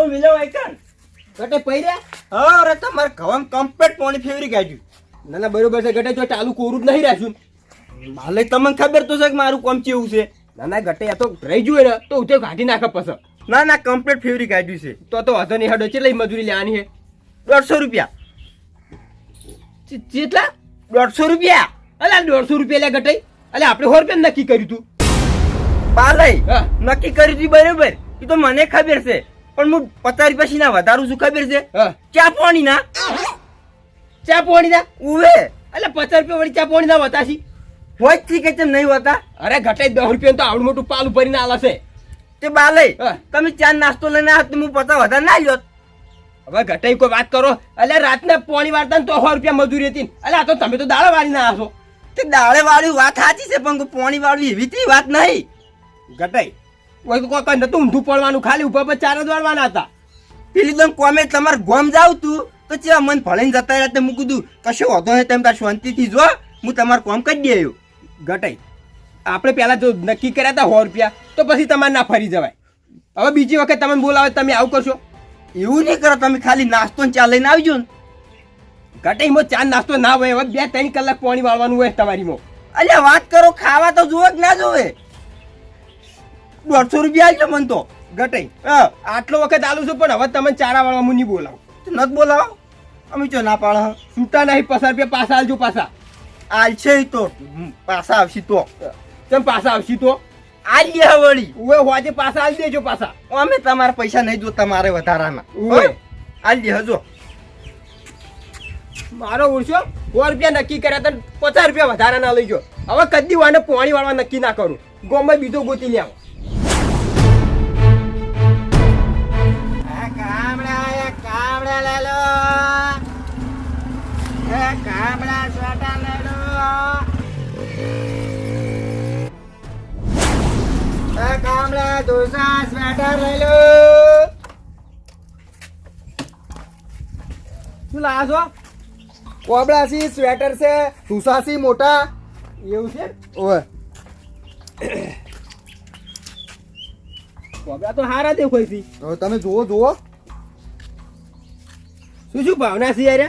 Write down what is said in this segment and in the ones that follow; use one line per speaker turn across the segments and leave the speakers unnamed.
આ મિલો આઈકન
ગટે પૈર્યા
હા અરે તમારે ઘઉં કમ્પ્લીટ પાણી ફેવરી કાઢ્યું
ના ના બરોબર છે ગટે તો ચાલુ કોરું જ નહીં રાખ્યું.
માલે તમને ખબર તો છે કે મારું કોમ ચેવું છે?
ના ના ગટે આ તો રહી જુએ ને તો ઉતે કાઢી નાખે પછી.
ના ના કમ્પ્લીટ ફેવરી કાઢ્યું છે.
તો તો વાંધો નહીં હડો ચેટલી મજૂરી લેવાની છે?
દોઢસો રૂપિયા.
ચેટલા?
દોઢસો રૂપિયા.
અલા દોઢસો રૂપિયા લે ગટે. અલે આપણે સો રૂપિયા નક્કી કર્યું તું.
પાલય. નક્કી કર્યું તું બરોબર. એ તો મને ખબર છે. પણ હું પચાસ રૂપિયા ના વધારું છું ખબર છે? ચા પાણી ના.
ચા પોણી ના?
ઉવે.
એટલે પચાસ રૂપિયા વળી ચા પોણી ના વતાશી.
હોયથી કે તેમ નહીં હોતા
અરે ઘટે દસ રૂપિયા તો આવડું મોટું પાલું ભરીને આલે છે.
તે
બાલે.
તમે ચા નાસ્તો લઈને આવ્યો તો હું પચાસ વધારે ના લ્યો.
હવે ઘટે કોઈ વાત કરો. એટલે રાતના પોણી વાળતા તો સો રૂપિયા મજૂરી હતી એટલે આ તો તમે તો દાડા વાળી ના આવશો
તે દાળે વાળી વાત સાચી છે પણ પોણી વાળી એવી વાત નહીં.
ગટાઈ કોઈ કોઈ નતું ઊંધું પડવાનું, ખાલી ઊભા પર ચાર જ વાળવાના હતા.
પેલી તો કોમે તમારે ગોમ જાવ તું, તો ચેવા મન ફળીને જતા રહ્યા તે મૂકું તું કશો વધો નહીં, તમે તાર શાંતિથી જો, હું તમારું કોમ કરી દેયો
ગટાઈ, આપણે પહેલાં જો નક્કી કર્યા હતા સો રૂપિયા, તો પછી તમારે ના ફરી જવાય. હવે બીજી વખત તમે બોલાવે, તમે આવું કરશો.
એવું નહીં કરો, તમે ખાલી નાસ્તો ચા લઈને આવજો ને.
ગટાઈમાં ચા નાસ્તો ના હોય, હવે બે ત્રણ કલાક પાણી વાળવાનું હોય તમારીમાં.
અલ્યા, વાત કરો, ખાવા તો જોવે કે ના જોવે દોઢસો રૂપિયા એટલે મન તો ઘટાઈ
આટલો વખત આલું છું પણ હવે તમે ચારા વાળવા હું નહીં બોલાવો.
તો નથી બોલાવો? અમે ચો ના પાડ
છૂટા નહીં પસાર રૂપિયા પાછા આલજો પાછા.
આલશે છે તો. પાસા પાછા આવશે તો.
તમે પાછા આવશે તો?
આલીએ વળી.
ઉવે હોજે પાછા આલી દેજો પાછા.
અમે તમારા પૈસા નહીં જોતા મારે વધારાના.
આલ
આલી હજો
મારો ઓળશો સો રૂપિયા નક્કી કર્યા તને પચાસ રૂપિયા વધારાના લઈ ગયો. હવે કદી વાને પોણી વાળવા નક્કી ના કરું. ગોમાં બીજો ગોતી શું લાયા છો?
કોબળાસી સ્વેટર છે સુસાસી મોટા.
એવું છે?
ઓય
કોબળા તો હારા દેખાય છે.
તમે જુઓ જુઓ.
શું શું ભાવના છે યાર?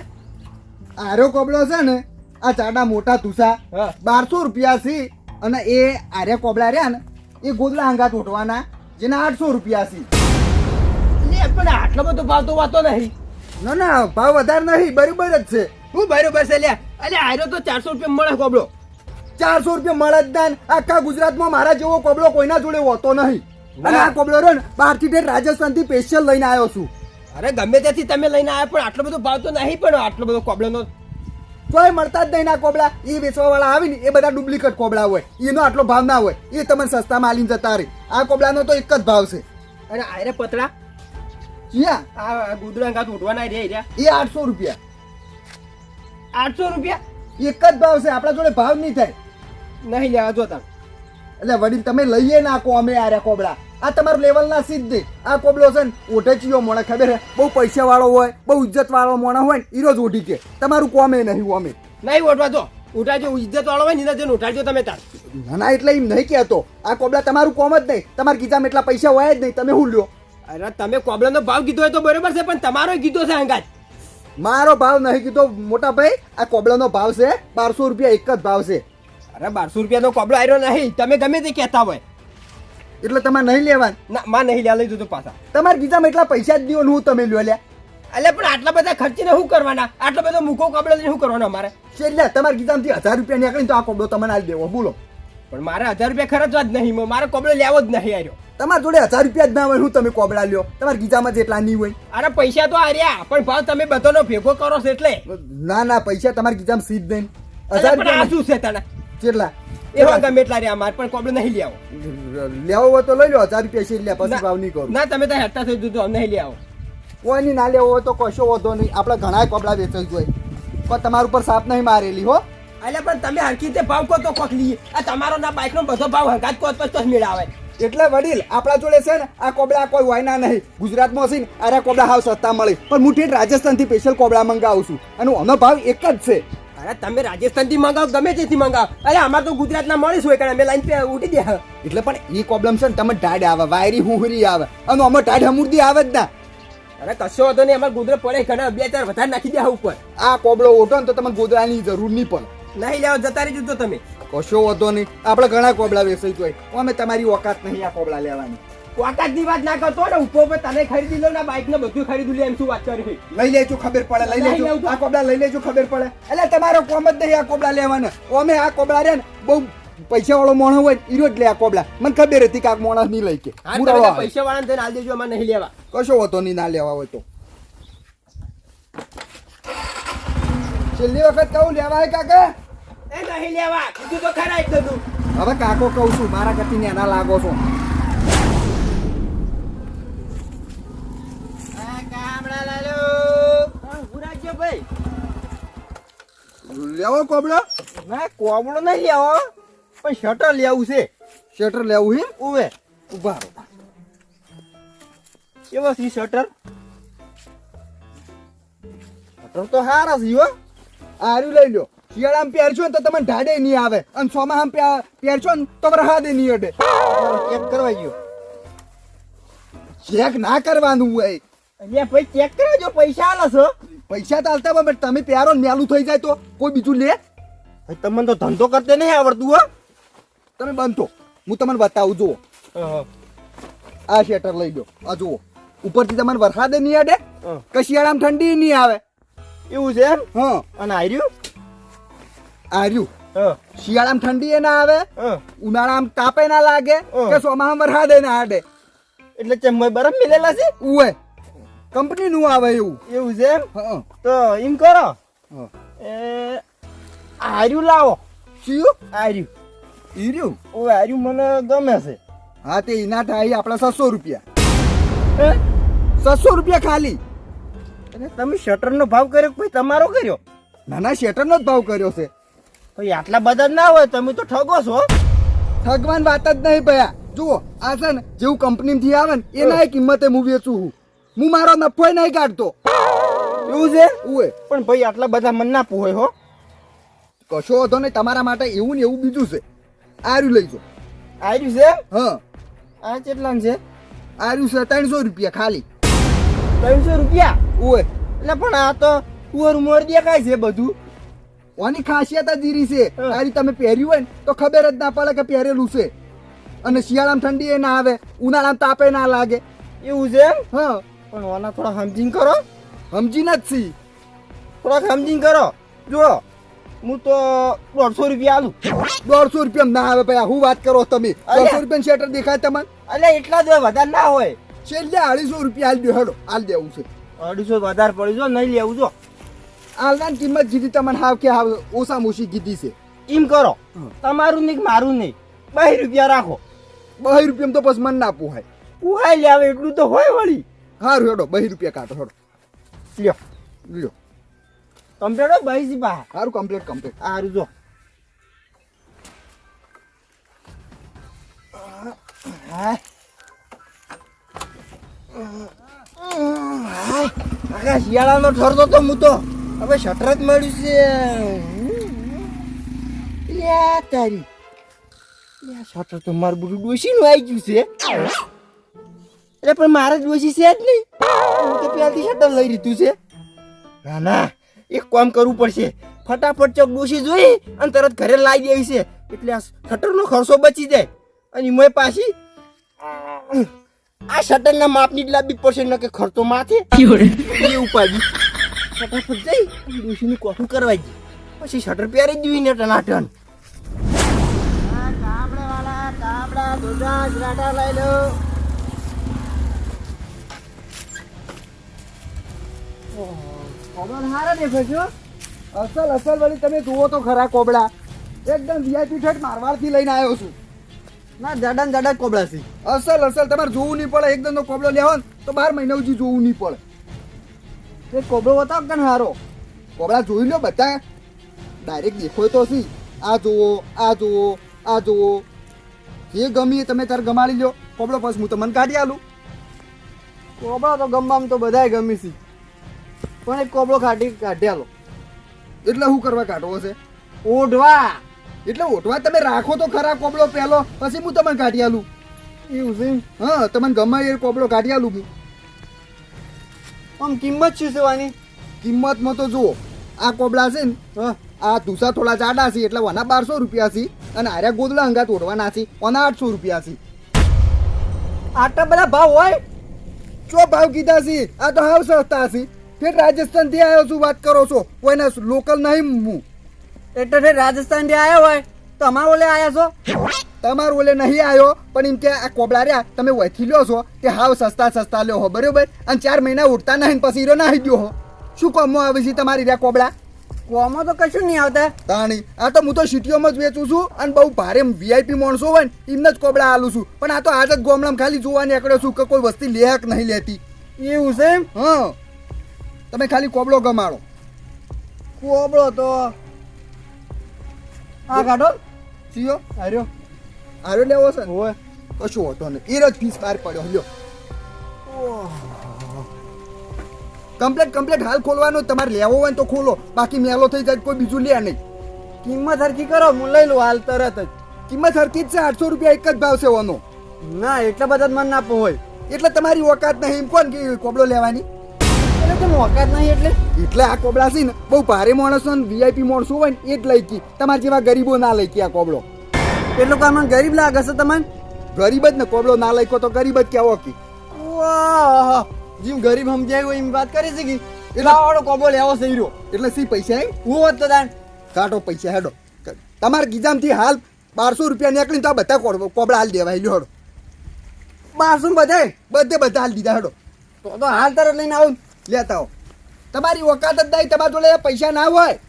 આર્યો કોબળો છે ને આ ચાડા મોટા તુસા બારસો રૂપિયા છે અને એ આર્યા કોબળા રહ્યા ને એ ગોદલા હંગાત ઉઠવાના જેના આઠસો રૂપિયા છે.
પણ આટલો બધો ભાવ તો વાતો નહીં.
ના ના ભાવ વધારે નહીં બરોબર જ છે.
હું બરોબર છે લ્યા. અલે આર્યો તો ચારસો રૂપિયા મળે કોબળો.
ચારસો રૂપિયા મળે જ દાન આખા ગુજરાતમાં મારા જેવો કોબળો કોઈના જોડે હોતો નહીં. અને આ કોબળો રહ્યો ને બહારથી રાજસ્થાનથી સ્પેશિયલ લઈને આવ્યો છું.
અરે ગમે ત્યાંથી તમે લઈને આવ્યા પણ આટલો બધો ભાવ તો નહીં પણ આટલો બધો કોબળાનો.
તોય મળતા જ નહીં ના કોબળા. એ વેચવાવાળા આવીને આવે ને એ બધા ડુપ્લિકેટ કોબળા હોય. એનો આટલો ભાવ ના હોય. એ તમને સસ્તામાં આલીને જતા રહે. આ કોબળાનો તો એક જ ભાવ છે.
અને આયરે પતરા.
ક્યાં?
આ ગુદરા ગાત ઉઠવાના રહ્યા રહ્યા.
એ આઠસો રૂપિયા.
આઠસો રૂપિયા?
એક જ ભાવ છે. આપણા જોડે ભાવ નહીં થાય.
નહીં લેવા જો તમે
એટલે વડીલ તમે લઈએ નાખો અમે આર્યા કોબળા. આ તમારું લેવલ ના સીધ. આ કોબળો છે ને ઓઢે ચિયો મોણે ખબર હે? બહુ પૈસા વાળો હોય બહુ ઇજ્જત વાળો મોણા હોય ને એ રોજ ઓઢી કે. તમારું કોમે નહીં ઓમે
નહીં ઓઢવા જો ઉઠાજો ઇજ્જત વાળો હોય ને જઈને ઉઠાડજો તમે તાર.
ના ના એટલે એમ નહીં કહેતો. આ કોબલા તમારું કોમ જ નહીં. તમારા ગીતામાં એટલા પૈસા હોય જ નહીં. તમે હું લ્યો?
અરે તમે કોબળાનો ભાવ કીધો હોય તો બરોબર છે પણ તમારો કીધો છે અંગાજ
મારો ભાવ નહીં કીધો મોટા ભાઈ. આ કોબળાનો ભાવ છે બારસો રૂપિયા એક જ ભાવ છે.
અરે બારસો રૂપિયાનો કોબળો આવ્યો નહીં. તમે ગમે તે કહેતા હોય.
એટલે તમારે નહીં લેવાનું
ના માં નહીં લ્યા લઈ દીધું પાછા.
તમારા ગીજામાં એટલા પૈસા જ દિયો હું તમે લ્યો લ્યા.
એટલે પણ આટલા બધા ખર્ચીને શું કરવાના? આટલો બધો મૂકો કોબળો લઈને શું કરવાનો અમારે?
એટલે તમારા ગીતામાંથી હજાર રૂપિયા નીકળીને તો આ કોબળો તમને આવી દેવો બોલો.
પણ મારે હજાર રૂપિયા ખર્ચવા જ નહીં મારે કોબળો લેવો જ નહીં આવ્યો
તમારા જોડે હજાર રૂપિયા જ ના હોય હું તમે કોબડા લ્યો. તમારા ગીતામાં જેટલા નહીં હોય.
અરે પૈસા તો આર્યા પણ ભાવ તમે બધાનો ભેગો કરો છો એટલે.
ના ના પૈસા તમારા ગીતામાં સીધ નહીં. હજાર રૂપિયા
શું છે તને?
કેટલા
એવા ગમે એટલા રહ્યા મારે પણ કોબળો નહીં લેવો
લેવો હોય તો લઈ લો હજાર રૂપિયા છે લે પછી ભાવ નહીં કરો.
ના તમે તો હેઠતા થઈ જતો નહીં લેવો
કોઈ નહીં ના લેવો હોય તો કશો વધો નહીં. આપણે ઘણા કોબળા વેચાઈ હોય. પણ તમારા ઉપર સાપ નહીં મારેલી હો.
એટલે પણ તમે હરખી રીતે ભાવ કહો તો કોક લઈએ. આ તમારો ના બાઇક નો બધો ભાવ હંગાત કહો તો જ મેળ
એટલે વડીલ આપણા જોડે છે ને આ કોબળા કોઈ હોય ના નહીં. ગુજરાતમાં છે ને અરે કોબળા હાવ સસ્તા મળે. પણ હું ઠેઠ રાજસ્થાનથી સ્પેશિયલ કોબળા મંગાવું છું. અને આનો ભાવ એક જ છે.
અરે તમે રાજસ્થાનથી મંગાવો ગમે તેથી મંગાવો? અરે અમારે તો ગુજરાતના મળીશ કારણ અમે લાઈન પે ઉઠી દે
એટલે પણ એ પ્રોબ્લેમ છે ને તમે ટાઢ આવે વાયરી હુહરી આવે. અને અમે ટાઢ હમુરદી આવે જ ના.
અરે કશો હતો નહીં અમારે ગુજરાત પડે ઘણા. બે ચાર વધારે નાખી દે ઉપર.
આ કોબળો ઓટો ને તો તમે ગોદરાની જરૂર નહીં પડે.
નહીં લેવા જતા રહી તો તમે.
કશો વાંધો નહીં. આપણે ઘણા કોબળા વેસાઈ તો અમે તમારી ઓકાત નહીં આ કોબળા લેવાની.
વાકાત વાત ના કરતો ને ઉપર પર તને ખરીદી લો ને બાઈક ને બધું ખરીદી લે એમ શું વાત કરી?
લઈ લેજો ખબર પડે લઈ
લઈ
લેજો. આ કોબળા લઈ લેજો ખબર પડે. એટલે તમારો કોમ જ નહીં આ કોબળા લેવાના. અમે આ કોબળા રે ને બહુ પૈસા વાળો મોણો હોય ઈરો જ લે આ કોબડા મને ખબર હતી કે આ માણસ નહીં લઈ કે.
પૈસા વાળા ને હાલ દેજો અમારે નહીં લેવા.
કશો હોતો નહીં ના લેવા હોય તો. છેલ્લી વખત કહું લેવાય કાકા?
એ નહીં લેવા. કીધું તો ખરા એક
હવે કાકો કહું છું મારા કરતી નેના લાગો છો. લેવો કોબળો?
ના કોબળો નહીં લેવો. પણ શટર લેવું છે.
શટર લેવું હે
ઉવે.
ઊભા
કેવો છે શટર? શટર તો હારા છે હો.
આર્યું લઈ લો શિયાળામાં પહેરશો ને તો તમને ઢાડે નહીં આવે. અને પ્યા- પહેરશો ને તો વરસાદે નહીં અડે.
ચેક કરવા ગયો.
ચેક ના કરવાનું હોય.
અહીંયા ભાઈ ચેક કરાવજો. પૈસા આલો છો.
પૈસા તો હાલતા પણ તમે પ્યારો મેલું થઈ જાય તો કોઈ બીજું લે?
તમને તો ધંધો કરતે નહીં આવડતું હો.
તમે બનતો હું તમને બતાવું જુઓ. આ શેટર લઈ લો આ જુઓ. ઉપરથી તમને વરસાદ નહીં અડે
હા.
કે શિયાળામાં ઠંડી નહીં આવે.
એવું છે એમ?
હા.
અને આર્યું?
આર્યું. શિયાળામાં ઠંડી એ ના આવે ઉનાળામાં તાપે ના લાગે. કે ચોમાસામાં વરસાદ ના અડે
એટલે ચેમ્મય બરફ મિલેલા છે?
ઉવે. કંપની નું આવે એવું.
એવું છે એમ? તો એમ કરો. એ આર્યું લાવો.
શું
આર્યું.
ઈર્યું?
ઓ આર્યું મને ગમે છે.
હા તે એના થાય આપણા છસો રૂપિયા? છસો રૂપિયા ખાલી.
અને તમે શટરનો ભાવ કર્યો કે ભાઈ તમારો કર્યો?
નાના શેટરનો જ ભાવ કર્યો છે.
ભાઈ આટલા બધા ના હોય તમે તો ઠગો છો.
ઠગવાન વાત જ નહીં ભયા. જુઓ આ છે ને જેવું કંપનીમાંથી આવે ને એના કિંમતે હું વેચું છું. હું મારો નફો નહીં કાઢતો.
એવું છે?
ઉએ
પણ ભાઈ આટલા બધા મન ના પોહોય હો.
કશો વાંધો નહીં તમારા માટે એવું ને એવું બીજું છે. આર્યું લઈ જો.
આર્યું છે?
હા.
આ કેટલા છે?
આર્યું છે ત્રણસો રૂપિયા ખાલી.
ત્રણસો રૂપિયા?
ઓય
એટલે પણ આ તો કુંવર મોર દેખાય છે બધું.
ઓની ખાસિયત જ ઈરી છે. આરી તમે પહેર્યું હોય ને તો ખબર જ ના પડે કે પહેરેલું છે. અને શિયાળામાં ઠંડી એ ના આવે ઉનાળામાં તાપે ના લાગે.
એવું છે
હા.
પણ ઓના થોડા સમજીને કરો.
સમજીને જ છી.
થોડાક સમજીને કરો. જો હું તો દોઢસો રૂપિયા આલું.
દોઢસો રૂપિયા ના આવે ભાઈ. હું વાત કરો તમે. દોઢસો રૂપિયા શેટર દેખાય તમારે
એટલે એટલા જ હોય વધારે ના હોય.
છેલ્લે અઢીસો રૂપિયા હાલ દો હેડો. હાલ દેવું છે.
અઢીસો વધારે પડી જો નહીં લેવું જો.
હાલની કિંમત જીધી તમને હાવ કે હાવ ઓછામાં ઓછી કીધી છે.
એમ કરો. તમારું નહીં મારું નહીં. બે રૂપિયા રાખો.
બે રૂપિયા તો પછી મન ના પુહાય.
પુહાય લે આવે એટલું તો હોય વળી.
સારું હેડો બહી રૂપિયા કાઢો હેડો.
લ્યો
લ્યો.
કમ્પ્લેટ બાઈ જી બહાર
સારું કમ્પ્લીટ કમ્પ્લેટ
સારું જો. હાય. હાય. શિયાળાનો ઠરતો તો હું તો હવે શટર જ મળ્યું છે. તારી. શટર તો મારું બધું ડોશીનું આવી ગયું છે. એટલે પણ મારે જ ડોશી છે જ નહીં. હું તો પહેલાથી શટર લઈ લીધું છે. ના ના, એક કામ કરવું પડશે. ફટાફટ ચોક ડોશી જોઈ અને તરત ઘરે લાવી દેવી છે. એટલે આ શટરનો ખર્ચો બચી જાય. અને મેં પાછી આ શટરના માપની જ લાવવી પડશે, ન કે ખર્ચો માથે. એ ઉપાડી ફટાફટ જઈ ડોશીનું કોઠું કરવા જઈ. પછી શટર પહેરી જ જોઈને ટનાટન. લઈ લો.
કોબળા હારા દેખો છો અસલ અસલ વળી તમે જુઓ તો ખરા કોબળા. એકદમ વીઆઈપી ઠેઠ મારવાડથી લઈને આવ્યો છું.
ના, જાડા ને જાડા કોબળા છે.
અસલ અસલ, તમારે જોવું નહીં પડે. એકદમ તો કોબળો લેવો તો બાર મહિના સુધી જોવું નહીં પડે.
એ કોબળો બતાવ કે હારો?
કોબળા જોઈ લો બધા. ડાયરેક્ટ દેખો તો સી. આ જુઓ આ જુઓ આ જુઓ. જે ગમી એ તમે તારે ગમાડી લો કોબળો પછી હું તમને કાઢી આલું.
કોબળા તો ગમવામાં તો બધાય ગમી છે. પણ એક કોબળો કાઢી કાઢ્યા લો
એટલે શું કરવા કાઢવો છે?
ઓઢવા.
એટલે ઓઢવા તમે રાખો તો ખરા કોબળો પહેલો પછી હું તમને કાઢી આલું.
એવું છે?
હા તમને ગમે એ કોબળો કાઢી આલું હું.
આમ કિંમત શું છે વાની
કિંમતમાં તો જુઓ આ કોબળા છે ને
હા.
આ તુસા થોડા જાડા છે એટલે વના બારસો રૂપિયા છે અને આર્યા ગોદડા અંગાત ઓઢવાના છે વના આઠસો રૂપિયા છે.
આટલા બધા ભાવ હોય?
ચો ભાવ કીધા છે? આ તો હાવ સસ્તા છે. ફેર રાજસ્થાનથી આવ્યો છું વાત કરો છો. કોઈને લોકલ નહીં હું.
એટલે તે રાજસ્થાનથી આવ્યા હોય તો અમારા ઓલે આવ્યા છો?
તમાર ઓલે નહીં આવ્યો પણ એમ કે આ કોબળા રહ્યા તમે વહીથી લ્યો છો તે હાવ સસ્તા સસ્તા લ્યો હો બરોબર? અને ચાર મહિના ઉઠતા નહીં પછી હીરો નાહી ગયો હો. શું કોમો આવે છે તમારી રહ્યા કોબળા?
કોમો તો કશું નહીં આવતા.
તાણી આ તો હું તો સિટીઓમાં જ વેચું છું અને બહુ ભારે વીઆઈપી માણસો હોય ને એમને જ કોબળા આલું છું. પણ આ તો આજ જ ગોમડામાં ખાલી જોવાની નીકળ્યો છું કે કોઈ વસ્તી લેહક નહીં લેતી.
એવું છે એમ?
હા. તમે ખાલી કોબળો ગમાડો.
કોબળો તો આ કાઢો.
સીઓ
આર્યો
હાર્યો લેવો છે.
હોય
કશું હોતો ને એ જ પીસ બહાર પડ્યો. લ્યો. કમ્પ્લેટ કમ્પ્લેટ હાલ ખોલવાનો. તમારે લેવો હોય તો ખોલો. બાકી મેલો થઈ જાય કોઈ બીજું લે નહીં.
કિંમત હરખી કરો. હું લઈ લઉં હાલ તરત જ.
કિંમત સરખી જ છે. આઠસો રૂપિયા એક જ ભાવ છે ઓનો.
ના એટલા બધા જ મન ના હોય.
એટલે તમારી ઓકાત નહીં. એમ કોણ કે કોબળો લેવાની?
એટલે તો મોકાત નહીં એટલે.
એટલે આ કોબળા છે ને બહુ ભારે માણસો ને વીઆઈપી માણસો હોય ને એ જ લઈ કી તમારા જેવા ગરીબો ના લઈ કી આ કોબળો.
એટલું કામ ગરીબ લાગે છે તમને?
ગરીબ જ ને કોબળો ના લઈકો તો ગરીબ જ કેવો કી.
વાહ! જીમ ગરીબ સમજાય હોય એમ વાત કરી છે કે. એટલા વાળો કોબો લેવો છે હીરો.
એટલે સી પૈસા
હું હોત તો દાન
કાઢો પૈસા હેડો. તમારા ગીજામથી હાલ બારસો રૂપિયા નીકળીને તો આ બધા કોબળા હાલ દેવાય. લ્યો હેડો.
બારસો બધા?
બધે બધા હાલ દીધા હેડો.
તો તો હાલ તરત લઈને આવું
લેતા હો તમારી ઓકાત જ નહીં તમારા જોડે પૈસા ના હોય.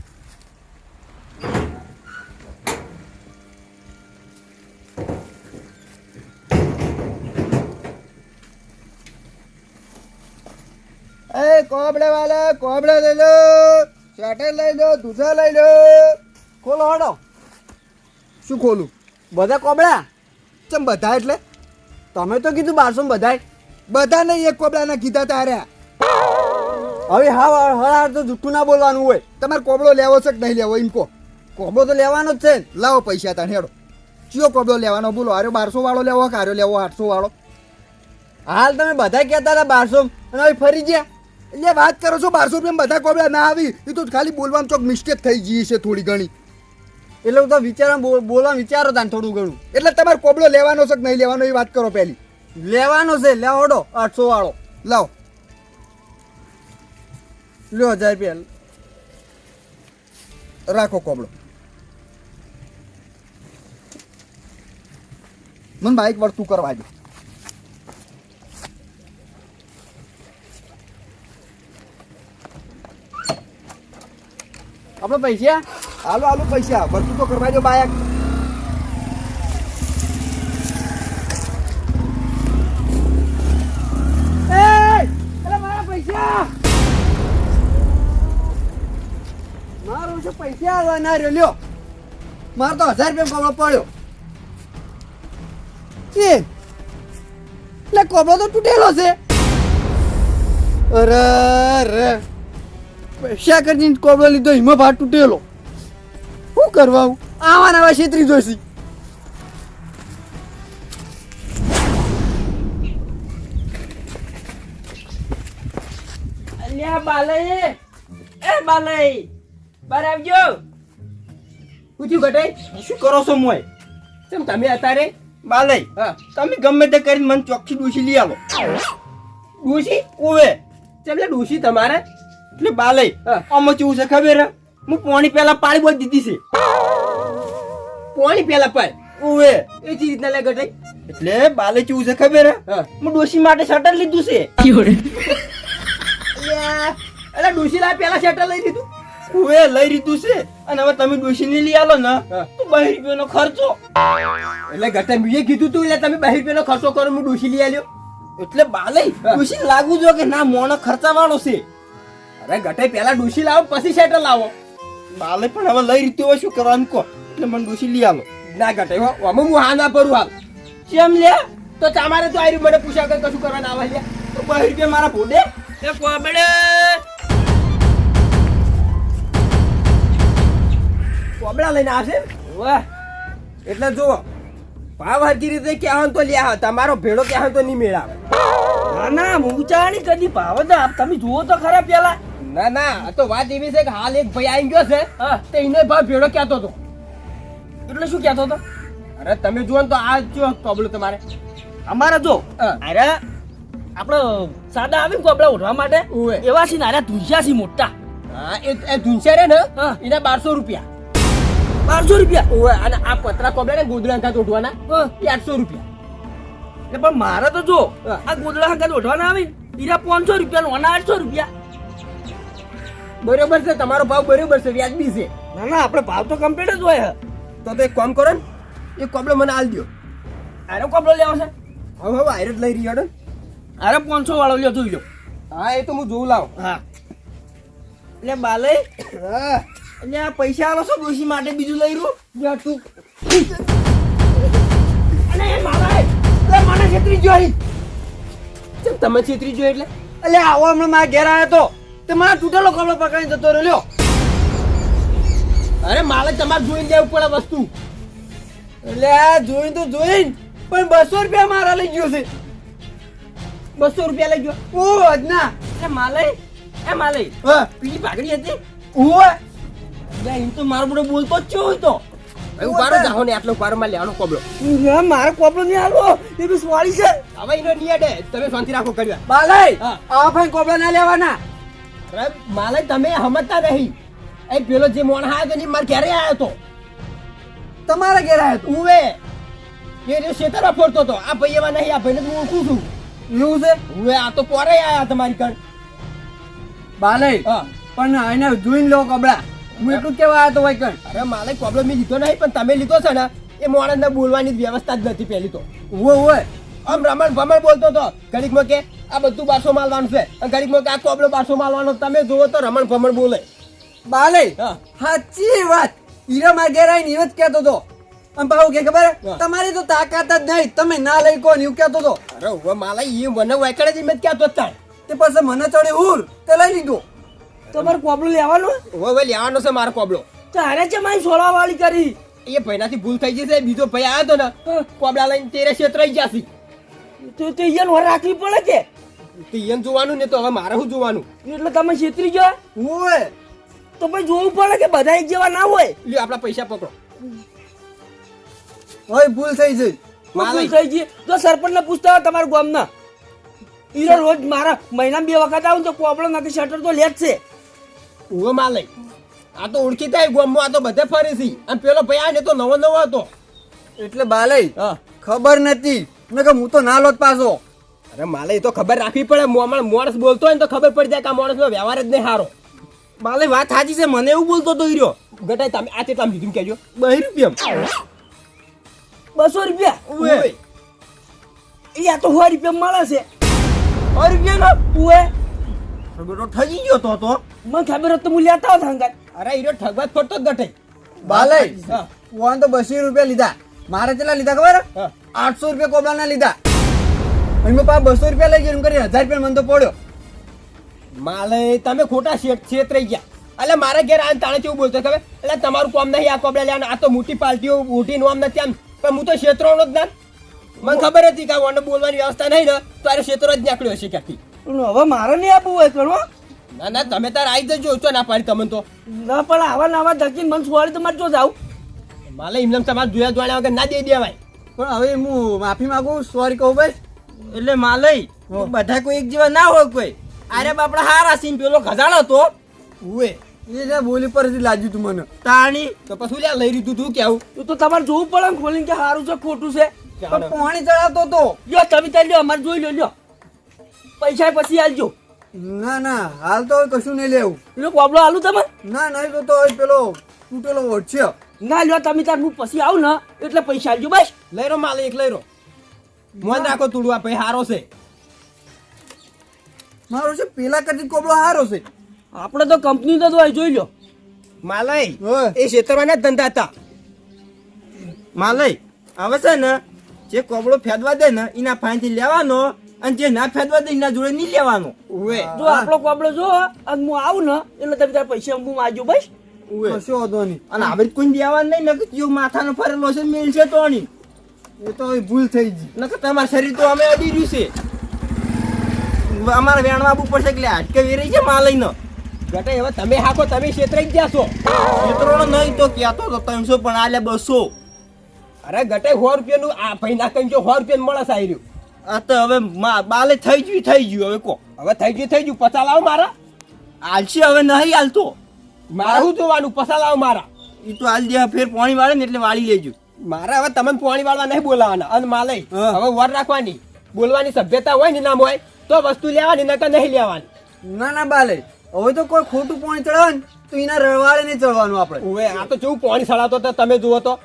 એ કોબડે વાલા કોબડે લઈ લો. સેટર લઈ લો દૂધા લઈ લો.
ખોલો હડો.
શું ખોલું?
બધા કોબળા?
ચમ બધા એટલે?
તમે તો કીધું બારસો બધાય.
બધા નહીં એક કોબડાના કીધા તાર્યા.
હવે હા હળાર તો જુઠ્ઠું ના બોલવાનું હોય.
તમારે કોબળો લેવો છે કે નહીં લેવો એમ કહો.
કોબળો તો લેવાનો જ છે ને.
લાવો પૈસા તાણ હેડો. ચિયો કોબળો લેવાનો? બોલો, આર્યો બારસો વાળો લેવો કે આર્યો લેવો આઠસો વાળો?
હાલ તમે બધા કહેતા હતા બારસો અને હવે ફરી ગયા.
એટલે વાત કરો છો, બારસો રૂપિયા બધા કોબળા ના આવી. એ તો ખાલી બોલવાનું ચોક મિસ્ટેક થઈ ગઈ છે થોડી ઘણી.
એટલે હું તો વિચાર બોલવા વિચારો તાને થોડું ઘણું.
એટલે તમારે કોબળો લેવાનો છે કે નહીં લેવાનો એ વાત કરો પહેલી.
લેવાનો છે લેવડો આઠસો વાળો.
લાવો.
લ્યો હજાર રૂપિયા
રાખો કોબળો. મને બાઈક વળતું કરવા દે.
આપણે પૈસા?
હાલો હાલો, પૈસા. વળતું તો કરવા દો બાઈક
એ અરે મારા પૈસા મારો છે પૈસા આવવા ના રહ્યો. લ્યો મારો તો હજાર રૂપિયા કોબળો પડ્યો. એ એટલે કોબળો તો તૂટેલો છે. અરે અરે. પૈસા કરીને કોબળો લીધો હિમો ભાત તૂટેલો. શું કરવા આવું? નવા છેતરી જોઈશી.
અલ્યા બાલય. એ બાલય. બાર આવજો. શું ઘટાઈ શું કરો છો મોય? કેમ તમે અત્યારે? બાલય હા. તમે ગમે તે કરીને મને ચોખ્ખી ડૂસી લઈ આવો. ડૂસી ઓવે ચમલે ડૂસી તમારે? એટલે બાલય આમાં કેવું છે ખબર હે? પોણી પહેલા પાણી બોલ દીધી છે. પોણી પહેલા પર ઓવે એ ચી રીતના લે ઘટાઈ એટલે બાલે કેવું છે ખબર હે? ડોશી માટે શટર લીધું છે. અલ્યા, અલા ડોશીલા પેલા શટર લઈ લીધું. ઉવે લઈ લીધું છે. અને હવે તમે ડોસી ની લઈ આલો ને તો બે રૂપિયાનો ખર્ચો. એટલે ઘટે મેં કીધું તું એટલે તમે બે રૂપિયાનો ખર્ચો કરો હું ડોશી લઈ આલ્યો. એટલે બાલઈ ડોશી લાગુ જો કે ના મોણો ખર્ચા વાળો છે. અરે ઘટે પેલા ડોશી લાવો પછી શટર લાવો. બાલે પણ હવે લઈ રીતું હોય શું કરવાનું કહો? એટલે મને ડોશી લઈ આલો. ના ઘટે હો આમાં હું હા ના ભરું હાલ. કેમ લે? તો તમારે તો આયુ મને પૂછ્યા કઈ કશું કરવાના આવે લે. તો બે રૂપિયા મારા ભોડે? એ કોબડે! કોબળા લઈને આવશે? વાહ એટલે જુઓ ભાવ હરકી રીતે ક્યાં તો લ્યા તમારો ભેડો ક્યાં તો નહીં મેળાવે.
ના ના મૂંચાણી કદી ભાવ જ તમે જુઓ તો ખરા પેલા.
ના ના તો વાત એવી છે કે હાલ એક ભાઈ આવી ગયો છે
હા.
તે એને ભાવ ભેડો કહેતો હતો.
એટલે શું કહેતો હતો?
અરે તમે જુઓ તો આ જો કોબળો તમારે?
અમારે જો અરે આપણે સાદા આવે ને કોબળા ઉઠવા માટે એવા છે ને અરે ધુંસિયા છે મોટા.
હા એ એ ધૂંસે રે ને
હા.
એના બારસો રૂપિયા.
બારસો રૂપિયા.
અને આ પતરા કોબળા ને ગોદડા અંકા ઉઠવાના ચારસો આઠસો રૂપિયા.
એટલે પણ મારે તો જો આ ગોદડા હંગાત ઉઠવાના આવે હીરા પાંચસો રૂપિયા ઓના આઠસો રૂપિયા.
બરોબર છે તમારો ભાવ બરોબર છે વ્યાજબી છે.
ના ના આપણે ભાવ તો કમ્પ્લીટ જ હોય.
તો તો એક કામ કરો ને એ કોબળો મને આલ દો
આરો કોબળો લેવો છે?
હવે હવે આયર જ લઈ રહ્યો ને.
અરે પાંચસો વાળો લ્યો જોઈ લો
હા એ તો હું જોઉં લાવ.
હા.
એટલે બાલે એટલે આ પૈસા આલો છો ડોશી માટે બીજું લઈ રહ્યું
તું
અને એ મારા એટલે મને છેતરી
ચમ તમે છેતરી જો એટલે?
એટલે આવો હમણાં મારા ઘેર આવ્યો તો. તે મારા તૂટેલો કપડો પકડીને જતો રહ્યો
અરે મારે તમારે જોઈને દેવું પડે વસ્તુ.
એટલે આ જોઈને તો જોઈને પણ બસો રૂપિયા મારા લઈ ગયો છે.
બસો રૂપિયા લઈ ગયો.
ઓ અજના
એ માલય એ માલય
હા.
પીલી પાઘડી હતી?
ઓય
એટલે એમ તો મારો બધો બોલતો જ ચેવો હતો
હવે ઉપાડો જાહો ને આટલો માં લેવાનો કોબળો
ના, મારે નહીં હાલવો એ બી સ્વાળી છે.
હવે એનો નિયડે તમે શાંતિ રાખો કર્યા
બાલાઈ
હા.
આ ભાઈ કોબળા ના લેવાના.
અરે માલે તમે સમજતા નહીં. એ પેલો જે મોણ આવ્યો તો ને મારા આવ્યો તો.
તમારા ઘેર આવ્યો તો?
ઉવે એ. રહ્યો શેતર ફરતો હતો. આ ભાઈ એવા નહીં આ ભાઈને તો હું ઓળખું છું.
એવું છે?
ઉવે આ તો પોરે આયા તમારી કણ
બાલાઈ
હા.
પણ એને જોઈને લો કપડા હું એટલું કેવા આવ્યો તો ભાઈ કણ
અરે માલે પ્રોબ્લેમ મેં લીધો નહીં પણ તમે લીધો છે ને એ મોણસને બોલવાની વ્યવસ્થા જ નથી પહેલી તો.
ઓય
આમ રમણ ભમણ બોલતો હતો ઘડીકમાં કે આ બધું બારસો માલવાનું છે અને ઘડીકમાં કે આ કોબલો બારસો માલવાનો તમે જુઓ તો રમણ ભમણ બોલે. બાલે
સાચી વાત. હીરા મારા ને એવું જ કહેતો હતો અને પાછું કે ખબર? તમારી તો તાકાત જ નહીં. તમે ના લઈ કોણ એવું કહેતો હતો
અરે માલા એ મને વાયકડે જ મેં ક્યાં તો તાણ.
તે પછી મને ચડે ઉર તે લઈ લીધો.
તમારે કોપડો લેવાનું
હવે લેવાનો છે મારો કોબળો.
તો હારે છે મારી સોળા વાળી કરી.
એ ભાઈનાથી ભૂલ થઈ જશે. બીજો ભાઈ આવ્યો તો ને કોબળા લઈને તેરે છેતરાઈ જશે.
તો તો ઈયન હોર રાખવી પડે કે?
તો એમ જોવાનું ને તો હવે મારે શું જોવાનું?
એટલે તમે છેતરી ગયા
હોય.
તો ભાઈ જોવું પડે કે બધા એક જેવા ના હોય?
લ્યો આપણા પૈસા પકડો.
હવે ભૂલ થઈ જઈ.
ભૂલ થઈ ગઈ. તો સરપંચ ને પૂછતા હોય તમારા ગામના. ઈરો રોજ મારા મહિનામાં બે વખત આવું તો કોપડો નથી શટર તો લે જ છે.
ઉવે માલય આ તો ઓળખીતા ગોમમાં આ તો બધે ફરે છે અને પેલો ભાઈ આ ને તો નવો નવો હતો.
એટલે બાલઈ
હા.
ખબર નથી. ને કે હું તો ના લોત પાછો.
અરે માલે તો ખબર રાખવી પડે. મોમાં મોણસ બોલતો હોય ને તો ખબર પડી જાય કે આ માણસનો વ્યવહાર જ નહીં સારો.
બાલે વાત સાચી છે. મને એવું બોલતો તો ઈરો
ગટાય તમે આ કેટલા લીધું કહેજો. બે રૂપિયા
બસો રૂપિયા?
ઉવે.
એ આ તો સો રૂપિયા મળે છે.
સો રૂપિયાનો
ઉવે.
બેટો ઠગી ગયો તો તો.
મને ખબર હોત તો હું લેતા હોત હંગાત.
અરે હીરો ઠગવા ફરતો જ ગઠે
બાલઈ
હા.
તો બસી રૂપિયા લીધા. મારે કેટલા લીધા ખબર?
હા.
આઠસો રૂપિયા કોબલાના લીધા. અને મેં પાછા બસો રૂપિયા લઈ ગયો એમ કરી હજાર રૂપિયા મને તો પડ્યો.
માલે તમે ખોટા શેઠ રહી ગયા. એટલે મારા ઘેર આને તાણે કેવું બોલતો ખબર? એટલે તમારું કામ નહીં આ કોબડા લેવાનું. આ તો મોટી પાર્ટીઓ મોટી નોમ નથી આમ. પણ હું તો ક્ષેત્રનો જ ના. મને ખબર હતી કે આ બોલવાની વ્યવસ્થા નહીં ને તો આ ક્ષેત્રો જ નીકળ્યો હશે ક્યાંથી
હવે મારે નહીં આપવું હોય કરો
ના ના તમે તાર આવી જજો છો ના પાડી તમને તો.
ના પણ આવા નાવા ધકીને મને સુવાડી તો મારે જો જાવ
માલે એમને તમારે જોયા જોયા વગર ના દઈ દેવાય.
પણ હવે હું માફી માંગુ સોરી કહું ભાઈ
એટલે માલય બધા કોઈ એક જેવા ના હોય કોઈ. અરે બાપડા હારા સીન પેલો ખજાણો તો
ઉવે
એ જે બોલી પરથી લાગ્યું તું મને.
તાણી
તો પછી લ્યા લઈ લીધું તું કેવું
તું તો તમારે જોવું પડે ખોલીને કે સારું છે ખોટું છે.
પણ પાણી ચડાવતો તો.
યો તમે ત્યાં લ્યો અમારે જોઈ લો લ્યો. પૈસા પછી આલજો.
ના ના હાલ તો કશું નહીં લેવું.
એનો કોબલો આલુ તમે?
ના નહીં તો પેલો તૂટેલો વોટ છે.
ના લ્યો તમે તાર હું પછી આવું ને એટલે પૈસા આલજો બસ.
લઈ રો માલે એક લઈ રો મોન રાખો તુડવા ભાઈ હારો છે.
મારો છે પેલા કરતી કોબળો હારો છે.
આપણે તો કંપની તો હોય જોઈ લો
માલય. એ શેતરવાના ધંધા હતા.
માલય હવે છે ને જે કોબળો ફેદવા દે ને એના ફાઈનથી લેવાનો અને જે ના ફેદવા દે એના જોડે નહીં લેવાનો.
ઉવે.
જો આપણો કોબળો જો અને હું આવું ને એટલે તમે તારા પૈસા હું આજુ બસ.
ઉવે.
કશો વાંધો નહીં.
અને હવે કોઈ દેવા નહીં નકર જો માથાનો ફરેલો છે મેલ છે તો નહીં.
એ તો હવે ભૂલ થઈ ગઈ.
નકર તમારું શરીર તો અમે અડી રહ્યું છે. અમારે વેણવા આવવું પડશે એટલે હાટકે વેરાઈ છે માલઈનો
ગટે હવે તમે હાકો તમે ક્ષેત્રે જ ગયા છો.
મિત્રોનો નહીં તો કહેતો તો ત્રણસો પણ આલે બસો.
અરે ગટે સો રૂપિયાનું આ ભાઈ ના કઈ સો રૂપિયા મળે સાહેબ
આ તો હવે મા- બાલે થઈ ગયું થઈ ગયું. હવે કો
હવે થઈ ગયું થઈ ગયું. પસા લાવો મારા.
આલશી હવે નહીં આલતો.
મારે શું જોવાનું? પસા લાવો મારા.
એ તો હાલ દે ફેર પાણી વાળે ને એટલે વાળી લેજો.
મારા હવે તમને પાણી વાળવા નહીં બોલાવાના. અને માલય હવે વર રાખવાની. બોલવાની સભ્યતા હોય ને નામ હોય તો વસ્તુ લેવાની નકર નહીં લેવાની.
ના ના બાલે. હવે તો કોઈ ખોટું પાણી ચડાવે ને તો એના રવાડે નહીં ચડવાનું આપણે.
હવે આ તો જેવું પાણી ચડાવતો તો તમે જુઓ તો.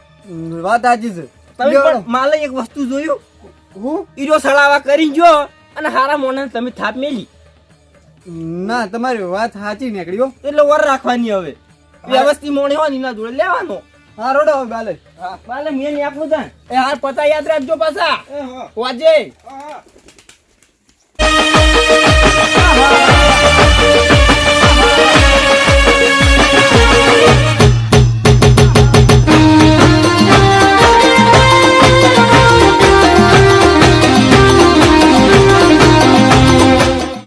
વાત સાચી છે.
માલે એક વસ્તુ જોયું?
હું
ઈરો સળાવા કરી જો અને હારા મોને તમે થાપ મેલી.
ના તમારી વાત સાચી નીકળી હો.
એટલે વર રાખવાની હવે. વ્યવસ્થિત મોણી હોય ના જોડે લેવાનો.
હા રોડો હવે બાલે.
બાલે મેં આપણું જાણ
એ હાર પતા યાદ રાખજો પાછા. વાજે
હા.